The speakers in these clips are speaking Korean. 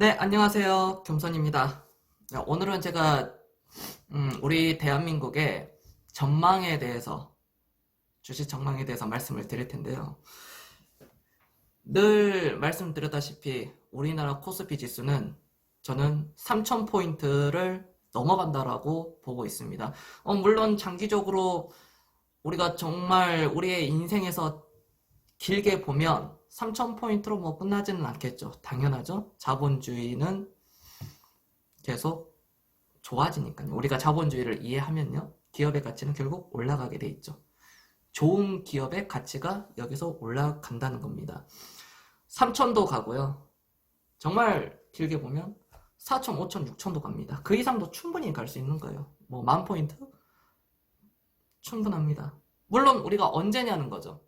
네, 안녕하세요. 겸선입니다. 자, 오늘은 제가 음, 우리 대한민국의 전망에 대해서 주식 전망에 대해서 말씀을 드릴 텐데요. 늘 말씀드렸다시피 우리나라 코스피 지수는 저는 3,000포인트를 넘어간다라고 보고 있습니다. 어, 물론 장기적으로 우리가 정말 우리의 인생에서 길게 보면 3,000포인트로 뭐 끝나지는 않겠죠. 당연하죠. 자본주의는 계속 좋아지니까요. 우리가 자본주의를 이해하면요. 기업의 가치는 결국 올라가게 돼 있죠. 좋은 기업의 가치가 여기서 올라간다는 겁니다. 3천도 가고요. 정말 길게 보면 4천, 5천, 6천도 갑니다. 그 이상도 충분히 갈 수 있는 거예요. 뭐 만 포인트 충분합니다. 물론 우리가 언제냐는 거죠.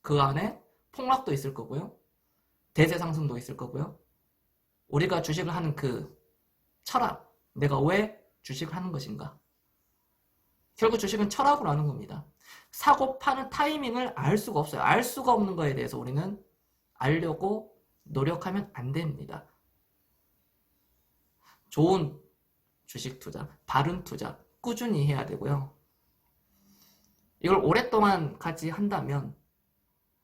그 안에 폭락도 있을 거고요. 대세 상승도 있을 거고요. 우리가 주식을 하는 그 철학, 내가 왜 주식을 하는 것인가? 결국 주식은 철학으로 하는 겁니다. 사고 파는 타이밍을 알 수가 없어요. 알 수가 없는 거에 대해서 우리는 알려고 노력하면 안 됩니다. 좋은 주식 투자, 바른 투자, 꾸준히 해야 되고요. 이걸 오랫동안 같이 한다면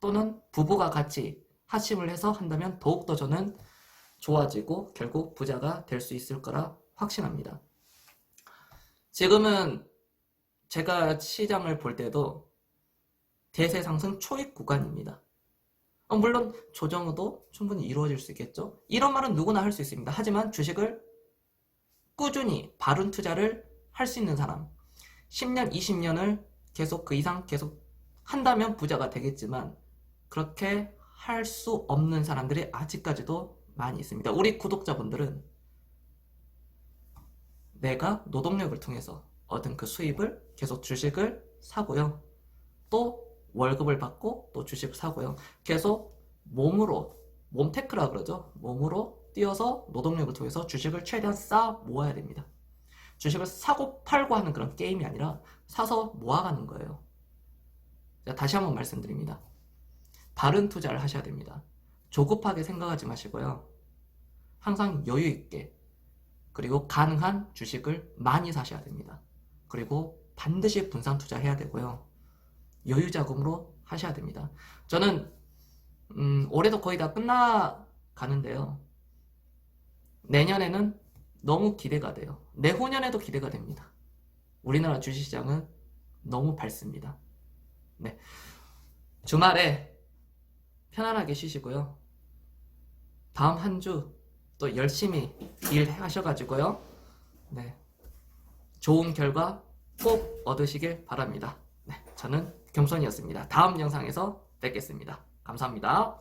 또는 부부가 같이 하심을 해서 한다면 더욱더 저는 좋아지고 결국 부자가 될 수 있을 거라 확신합니다. 지금은 제가 시장을 볼 때도 대세 상승 초입 구간입니다. 어, 물론 조정도 충분히 이루어질 수 있겠죠. 이런 말은 누구나 할 수 있습니다. 하지만 주식을 꾸준히 바른 투자를 할 수 있는 사람, 10년, 20년을 계속 그 이상 계속 한다면 부자가 되겠지만 그렇게 할 수 없는 사람들이 아직까지도 많이 있습니다. 우리 구독자분들은 내가 노동력을 통해서 얻은 그 수입을 계속 주식을 사고요. 또 월급을 받고 또 주식을 사고요. 계속 몸으로 몸테크라 그러죠. 몸으로 뛰어서 노동력을 통해서 주식을 최대한 쌓아 모아야 됩니다. 주식을 사고 팔고 하는 그런 게임이 아니라 사서 모아가는 거예요. 자, 다시 한번 말씀드립니다. 바른 투자를 하셔야 됩니다. 조급하게 생각하지 마시고요. 항상 여유 있게 그리고 가능한 주식을 많이 사셔야 됩니다. 그리고 반드시 분산 투자해야 되고요. 여유 자금으로 하셔야 됩니다. 저는 음, 올해도 거의 다 끝나가는데요. 내년에는 너무 기대가 돼요. 내후년에도 기대가 됩니다. 우리나라 주식시장은 너무 밝습니다. 네. 주말에 편안하게 쉬시고요. 다음 한 주 또 열심히 일하셔가지고요. 네. 좋은 결과 꼭 얻으시길 바랍니다. 네. 저는 경선이었습니다. 다음 영상에서 뵙겠습니다. 감사합니다.